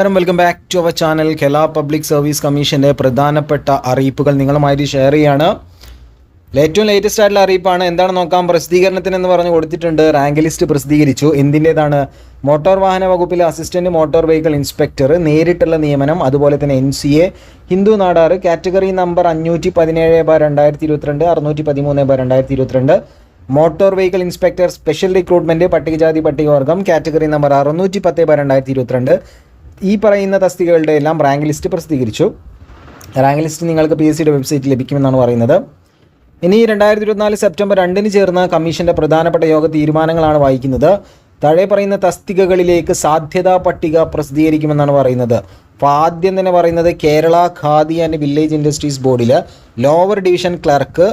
നമസ്കാരം. Welcome back to our channel Kerala public service കമ്മീഷന്റെ പ്രധാനപ്പെട്ട അറിയിപ്പുകൾ നിങ്ങളുമായി ഷെയർ ചെയ്യാണ്. ഏറ്റവും ലേറ്റസ്റ്റ് ആയിട്ടുള്ള അറിയിപ്പാണ് എന്താണ് നോക്കാം. പ്രസിദ്ധീകരണത്തിന് എന്ന് പറഞ്ഞ് കൊടുത്തിട്ടുണ്ട്. റാങ്ക് ലിസ്റ്റ് പ്രസിദ്ധീകരിച്ചു. എന്തിന്റെതാണ് മോട്ടോർ വാഹന വകുപ്പിലെ അസിസ്റ്റന്റ് മോട്ടോർ വെഹിക്കിൾ ഇൻസ്പെക്ടർ നേരിട്ടുള്ള നിയമനം അതുപോലെ തന്നെ N C A Hindu Nadar category number അഞ്ഞൂറ്റി പതിനേഴ് ബാർ രണ്ടായിരത്തി ഇരുപത്തിരണ്ട് അറുന്നൂറ്റി പതിമൂന്ന് ബാർ രണ്ടായിരത്തി ഇരുപത്തിരണ്ട് motor vehicle inspector special recruitment പട്ടികജാതി പട്ടികവർഗം കാറ്റഗറി നമ്പർ അറുന്നൂറ്റി പത്ത് ബാർ രണ്ടായിരത്തി ഇരുപത്തിരണ്ട് ഈ പറയുന്ന തസ്തികകളുടെ എല്ലാം റാങ്ക് ലിസ്റ്റ് പ്രസിദ്ധീകരിച്ചു. റാങ്ക് ലിസ്റ്റ് നിങ്ങൾക്ക് പി എസ് സിയുടെ വെബ്സൈറ്റിൽ ലഭിക്കുമെന്നാണ് പറയുന്നത്. ഇനി രണ്ടായിരത്തി ഇരുപത്തിനാല് സെപ്റ്റംബർ രണ്ടിന് ചേർന്ന കമ്മീഷന്റെ പ്രധാനപ്പെട്ട യോഗ തീരുമാനങ്ങളാണ് വായിക്കുന്നത്. താഴെ പറയുന്ന തസ്തികകളിലേക്ക് സാധ്യതാ പട്ടിക പ്രസിദ്ധീകരിക്കുമെന്നാണ് പറയുന്നത്. അപ്പോൾ ആദ്യം തന്നെ പറയുന്നത് Kerala Khadi and village industries ബോർഡിൽ lower division clerk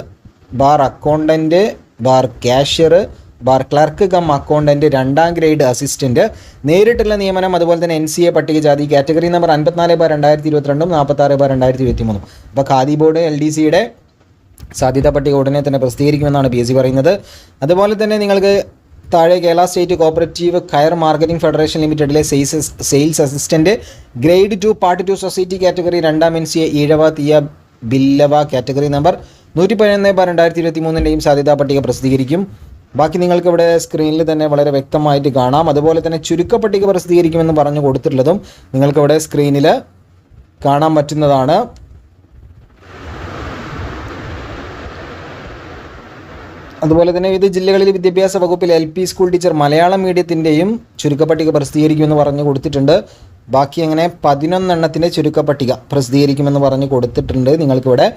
bar accountant bar cashier bar clerk cum accountant രണ്ടാം ഗ്രേഡ് അസിസ്റ്റന്റ് നേരിട്ടുള്ള നിയമനം അതുപോലെ തന്നെ എൻ സി എ പട്ടികജാതി കാറ്റഗറി നമ്പർ അൻപത്തിനാല് ബാർ രണ്ടായിരത്തി ഇരുപത്തിരണ്ടും നാൽപ്പത്താറ് ബാർ രണ്ടായിരത്തി ഇരുപത്തി മൂന്നും അപ്പോൾ ഖാദി ബോർഡ് എൽ ഡി സിയുടെ സാധ്യതാ പട്ടിക ഉടനെ തന്നെ പ്രസിദ്ധീകരിക്കുമെന്നാണ് പി എസ് സി പറയുന്നത്. അതുപോലെ തന്നെ നിങ്ങൾക്ക് താഴെ Kerala state cooperative coir marketing federation ലിമിറ്റഡിലെ sales sales assistant. Grade two part two society category രണ്ടാം N C A Ezhava Thiyya Billava category number നൂറ്റി പതിനൊന്ന് ബാർ രണ്ടായിരത്തി ഇരുപത്തി മൂന്നിന്റെയും സാധ്യതാ പട്ടിക പ്രസിദ്ധീകരിക്കും. ബാക്കി നിങ്ങൾക്ക് ഇവിടെ സ്ക്രീനിൽ തന്നെ വളരെ വ്യക്തമായിട്ട് കാണാം. അതുപോലെ തന്നെ ചുരുക്കപ്പട്ടിക പ്രസിദ്ധീകരിക്കുമെന്ന് പറഞ്ഞു കൊടുത്തിട്ടുള്ളതും നിങ്ങൾക്ക് ഇവിടെ സ്ക്രീനിൽ കാണാൻ പറ്റുന്നതാണ്. അതുപോലെ തന്നെ വിവിധ ജില്ലകളിൽ വിദ്യാഭ്യാസ വകുപ്പിൽ L P school teacher Malayalam മീഡിയത്തിന്റെയും ചുരുക്കപ്പട്ടിക പ്രസിദ്ധീകരിക്കുമെന്ന് പറഞ്ഞു കൊടുത്തിട്ടുണ്ട്. ബാക്കി അങ്ങനെ പതിനൊന്നെണ്ണത്തിന്റെ ചുരുക്കപ്പട്ടിക പ്രസിദ്ധീകരിക്കുമെന്ന് പറഞ്ഞു കൊടുത്തിട്ടുണ്ട് നിങ്ങൾക്കിവിടെ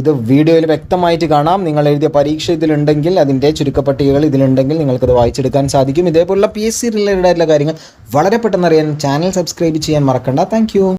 ഇത് വീഡിയോയിൽ വ്യക്തമായിട്ട് കാണാം. നിങ്ങൾ എഴുതിയ പരീക്ഷ ഇതിലുണ്ടെങ്കിൽ അതിന്റെ ചുരുക്കപ്പട്ടികകൾ ഇതിലുണ്ടെങ്കിൽ നിങ്ങൾക്കത് വായിച്ചെടുക്കാൻ സാധിക്കും. ഇതേപോലുള്ള പി എസ് സി റിലേറ്റഡ് ആയിട്ടുള്ള കാര്യങ്ങൾ വളരെ പെട്ടെന്ന് അറിയാൻ ചാനൽ സബ്സ്ക്രൈബ് ചെയ്യാൻ മറക്കണ്ട. താങ്ക്